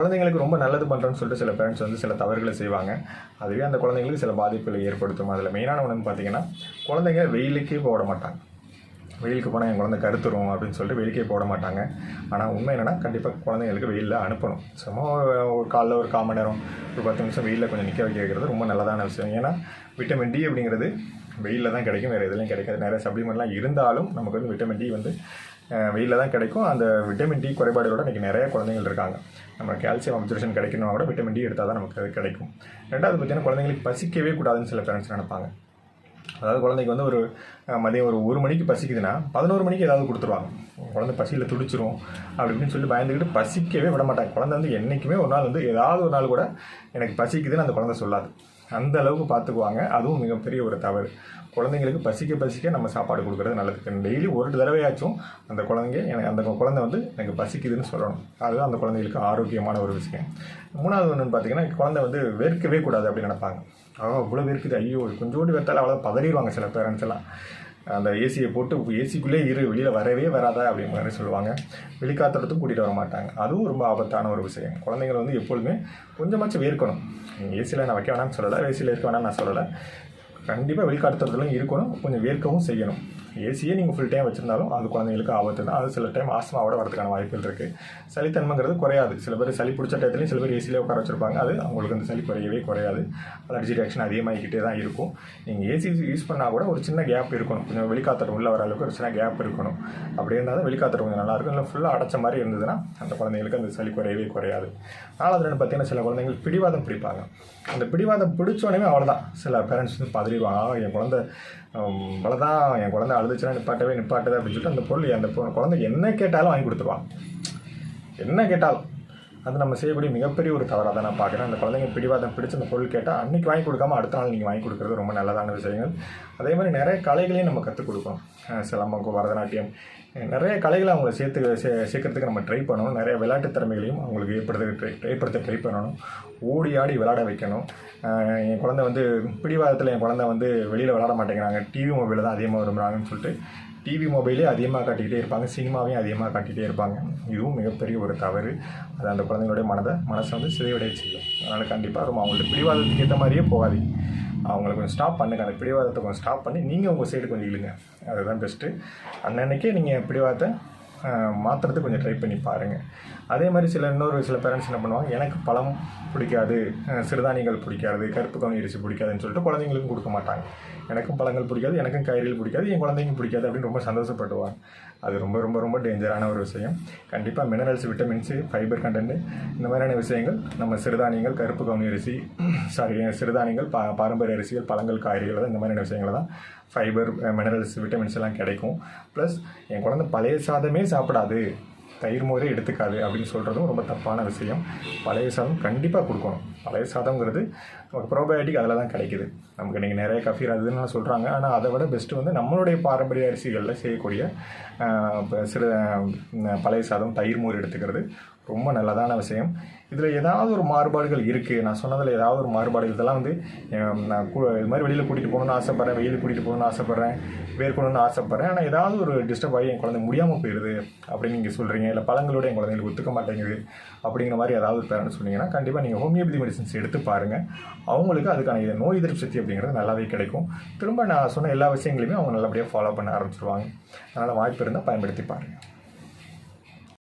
குழந்தைங்களுக்கு ரொம்ப நல்லது பண்ணுறோன்னு சொல்லிட்டு சில பேரண்ட்ஸ் வந்து சில தவறுகளை செய்வாங்க. அதுவே அந்த குழந்தைங்களுக்கு சில பாதிப்புகளை ஏற்படுத்தும். அதில் மெயினான ஒன்று பார்த்தீங்கன்னா குழந்தைங்க வெயிலுக்கே போட மாட்டாங்க. வெயிலுக்கு போனால் என் குழந்தை கருத்துரும் அப்படின்னு சொல்லிட்டு வெயிலுக்கே போட மாட்டாங்க. ஆனால் உண்மை என்னென்னா கண்டிப்பாக குழந்தைங்களுக்கு வெயிலில் அனுப்பணும். சும்மா ஒரு காலைல ஒரு கால் மணி நேரம் ஒரு பத்து நிமிஷம் வெயிலில் கொஞ்சம் நிற்க வைக்கிறது ரொம்ப நல்லதான விஷயம். ஏன்னா விட்டமின் டி அப்படிங்கிறது வெயிலில் தான் கிடைக்கும் வேறு எதுலையும் கிடைக்காது. நிறைய சப்ளிமெண்ட்லாம் இருந்தாலும் நமக்கு வந்து விட்டமின் டி வந்து வெயிலில் தான் கிடைக்கும். அந்த விட்டமின் டி குறைபாடுகளோட இன்றைக்கி நிறைய குழந்தைகள் இருக்காங்க. நம்ம கால்சியம் அப்சர்வேஷன் கிடைக்கணும் கூட விட்டமின் டி எடுத்தால் தான் நமக்கு அது கிடைக்கும். ரெண்டாவது பார்த்தீங்கன்னா குழந்தைங்களுக்கு பசிக்கவே கூடாதுன்னு சில பேரண்ட்ஸ் நினைப்பாங்க? அதாவது குழந்தைக்கு வந்து ஒரு மதியம் ஒரு ஒரு மணிக்கு பசிக்குதுன்னா பதினோரு மணிக்கு ஏதாவது கொடுத்துருவாங்க. குழந்தை பசியில் துடிச்சிரும் அப்படி இப்படின்னு சொல்லி பயந்துக்கிட்டு பசிக்கவே விட மாட்டாங்க. குழந்தை வந்து என்றைக்குமே ஒரு நாள் வந்து ஏதாவது ஒரு நாள் கூட எனக்கு பசிக்குதுன்னு அந்த குழந்தை சொல்லாது. அந்த அளவுக்கு பார்த்துக்குவாங்க அதுவும் மிகப்பெரிய ஒரு தவறு. குழந்தைங்களுக்கு பசிக்க பசிக்க நம்ம சாப்பாடு கொடுக்குறது நல்லது. டெய்லி ஒரு தடவையாச்சும் அந்த குழந்தைங்க எனக்கு அந்த குழந்தை வந்து எனக்கு பசிக்குதுன்னு சொல்லணும். அதுதான் அந்த குழந்தைங்களுக்கு ஆரோக்கியமான ஒரு விஷயம். மூணாவது ஒன்றுன்னு பார்த்தீங்கன்னா குழந்தை வந்து வேர்க்கவே கூடாது அப்படின்னு நினைப்பாங்க. அவ்வளோ வேர்க்குது ஐயோ கொஞ்சோண்டு வெத்தால அவ்வளோ பதறிடுவாங்க சில பேரண்ட்ஸ் எல்லாம். அந்த ஏசியை போட்டு ஏசிக்குள்ளே இரு வெளியில் வரவே வராதா அப்படிங்கிற மாதிரி சொல்லுவாங்க. வெளிக்காத்தடத்தும் கூட்டிகிட்டு வர மாட்டாங்க. அதுவும் ரொம்ப ஆபத்தான ஒரு விஷயம். குழந்தைங்களை வந்து எப்பொழுதுமே கொஞ்சமாச்சும் வேர்க்கணும். ஏசியில் நான் வைக்க வேணாம்னு சொல்லலை ஏசியில் இருக்க வேணாம்னு நான் சொல்லலை. கண்டிப்பாக வெளிக்காட்டுறதுலாம் இருக்கணும். கொஞ்சம் வேர்க்கவும் செய்யணும். ஏசியே நீங்கள் ஃபுல் டைம் வச்சுருந்தாலும் அது குழந்தைங்களுக்கு ஆபத்து தான் அது சில டைம் ஆஸ்மாவோட வரதுக்கான வாய்ப்புகள் இருக்குது சளித்தன்மைங்கிறது குறையாது. சில பேர் சளி பிடிச்ச டயத்துலையும் சில பேர் ஏசியிலே உட்கார வச்சுருப்பாங்க. அது அவங்களுக்கு அந்த சளி குறையவே குறையாது. அலர்ஜி ரியாக்ஷன் அதிகமாகிக்கிட்டே தான் இருக்கும். நீங்கள் ஏசி யூஸ் பண்ணால் கூட ஒரு சின்ன கேப் இருக்கணும். கொஞ்சம் வெளிக்காத்தடம் உள்ள வர அளவுக்கு ஒரு சின்ன கேப் இருக்கணும். அப்படி இருந்தால் தான் வெளிக்காத்தடம் கொஞ்சம் நல்லாயிருக்கும் இல்லை ஃபுல்லாக அடைச்ச மாதிரி இருந்ததுன்னா அந்த குழந்தைங்களுக்கு அந்த சளி குறையவே குறையாது. நாலாவது ரெண்டு பார்த்தீங்கன்னா சில குழந்தைங்களுக்கு பிடிவாதம் பிடிப்பாங்க. அந்த பிடிவாதம் பிடிச்சோடனே அவ்வளோதான் சில பேரண்ட்ஸ் வந்து பதறிடுவாங்க "ஆ, என் குழந்தை அவ்வளோதான் என் குழந்தை அழுதுச்சுன்னா நிப்பாட்டவே நிப்பாட்டுது அப்படின்னு சொல்லிட்டு அந்த பொருள் அந்த குழந்தை என்ன கேட்டாலும் வாங்கி கொடுத்துருவான் என்ன கேட்டாலும். அது நம்ம செய்யக்கூடிய மிகப்பெரிய ஒரு தவறாக தான் நான் பார்க்குறேன். அந்த குழந்தைங்க பிடிவாதம் பிடிச்ச அந்த பொருள் கேட்டால் அன்றைக்கி வாங்கி கொடுக்காம அடுத்த நாள் நீங்கள் வாங்கி கொடுக்குறது ரொம்ப நல்லதான விஷயங்கள். அதே மாதிரி நிறைய கலைகளையும் நம்ம கற்றுக் கொடுக்கணும். அஹ் சிலம்பம் பரதநாட்டியம் நிறைய கலைகளை அவங்களை சேர்த்து சே சேர்க்கறதுக்கு நம்ம ட்ரை பண்ணணும். நிறைய விளையாட்டு திறமைகளையும் அவங்களுக்கு ஏற்படுத்த ட்ரை ஏற்படுத்த ட்ரை பண்ணணும். ஓடி ஆடி விளையாட வைக்கணும். என் குழந்தை வந்து பிடிவாதத்தில் என் குழந்தை வந்து வெளியில் விளையாட மாட்டேங்கிறாங்க. டிவி மொபைலில் தான் அதிகமாக விரும்புகிறாங்கன்னு சொல்லிட்டு டிவி மொபைலே அதிகமாக காட்டிக்கிட்டே இருப்பாங்க. சினிமாவையும் அதிகமாக காட்டிகிட்டே இருப்பாங்க. இதுவும் மிகப்பெரிய ஒரு தவறு. அது அந்த குழந்தைங்களுடைய மனதை மனசை வந்து சிதைவடைய செய்யும். அதனால் கண்டிப்பாக ரொம்ப அவங்கள்ட்ட பிடிவாதத்துக்கு ஏற்ற மாதிரியே போகாதீங்க. அவங்களை கொஞ்சம் ஸ்டாப் பண்ணுங்க. அந்த பிடிவாதத்தை கொஞ்சம் ஸ்டாப் பண்ணி நீங்கள் உங்கள் சைடு கொஞ்சம் இழுங்க. அதுதான் பெஸ்ட்டு அன்னன்னைக்கே நீங்கள் பிடிவாதத்தை மாற்றுறதுக்கு கொஞ்சம் ட்ரை பண்ணி பாருங்கள் அதே மாதிரி சில இன்னொரு சில பேரண்ட்ஸ் என்ன பண்ணுவாங்க எனக்கு பழம் பிடிக்காது சிறுதானியங்கள் பிடிக்காது கருப்பு கவனி அரிசி பிடிக்காதுன்னு சொல்லிட்டு குழந்தைங்களுக்கும் கொடுக்க மாட்டாங்க. எனக்கும் பழங்கள் பிடிக்காது எனக்கும் காய்கறிகள் பிடிக்காது என் குழந்தைக்கும் பிடிக்காது அப்படின்னு ரொம்ப சந்தோஷப்படுவாங்க. அது ரொம்ப ரொம்ப ரொம்ப டேஞ்சரான ஒரு விஷயம். கண்டிப்பாக மினரல்ஸ் விட்டமின்ஸு ஃபைபர் கண்டென்ட் இந்த மாதிரியான விஷயங்கள் நம்ம சிறுதானியங்கள் கருப்பு கவுனி அரிசி சாரி சிறுதானியங்கள் பா பாரம்பரிய அரிசிகள் பழங்கள் காய்கறிகள் தான் இந்த மாதிரியான விஷயங்கள் தான் ஃபைபர் மினரல்ஸ் விட்டமின்ஸ் எல்லாம் கிடைக்கும். ப்ளஸ் என் குழந்தை பழைய சாதமே சாப்பிடாது. தயிர் மோரே எடுத்துக்காது அப்படின்னு சொல்கிறதும் ரொம்ப தப்பான விஷயம். பழைய சாதம் கண்டிப்பாக கொடுக்கணும். பழைய சாதம்ங்கிறது நமக்கு ப்ரோபயோட்டிக் அதில் தான் கிடைக்குது. நமக்கு இன்றைக்கி நிறைய கஃபீர் அதுன்னு சொல்கிறாங்க ஆனால் அதை விட பெஸ்ட்டு வந்து நம்மளுடைய பாரம்பரிய அரிசிகளில் செய்யக்கூடிய சில சிறு பழைய சாதம் தயிர் மோர் எடுத்துக்கிறது ரொம்ப நல்லதான விஷயம். இதில் ஏதாவது ஒரு மாறுபாடுகள் இருக்குது நான் சொன்னதில் ஏதாவது ஒரு மாறுபாடு. இதெல்லாம் வந்து நான் இது மாதிரி வெளியில் கூட்டிகிட்டு போகணும்னு ஆசைப்பட்றேன். வெயில் கூட்டிகிட்டு போகணும்னு ஆசைப்பட்றேன். வேர்க்கணும்னு ஆசைப்பட்றேன். ஆனால் ஏதாவது ஒரு டிஸ்டர்ப் ஆகி என் குழந்தை முடியாமல் போயிடுது அப்படின்னு நீங்கள் சொல்கிறீங்க இல்லை பழங்களோட என் குழந்தைங்களுக்கு ஒத்துக்க மாட்டேங்குது அப்படிங்கிற மாதிரி ஏதாவது பேரண்ட் சொன்னீங்கன்னா கண்டிப்பாக நீங்கள் ஹோமியோபதி மெடிசன்ஸ் எடுத்து பாருங்கள் அவங்களுக்கு அதுக்கான இது நோய் எதிர்ப்பு சக்தி அப்படிங்கிறது நல்லாவே கிடைக்கும். திரும்ப நான் சொன்ன எல்லா விஷயங்களையுமே அவங்க நல்லபடியாக ஃபாலோ பண்ண ஆரம்பிச்சிருவாங்க. அதனால் வாய்ப்பு இருந்தால் பயன்படுத்தி பாருங்கள்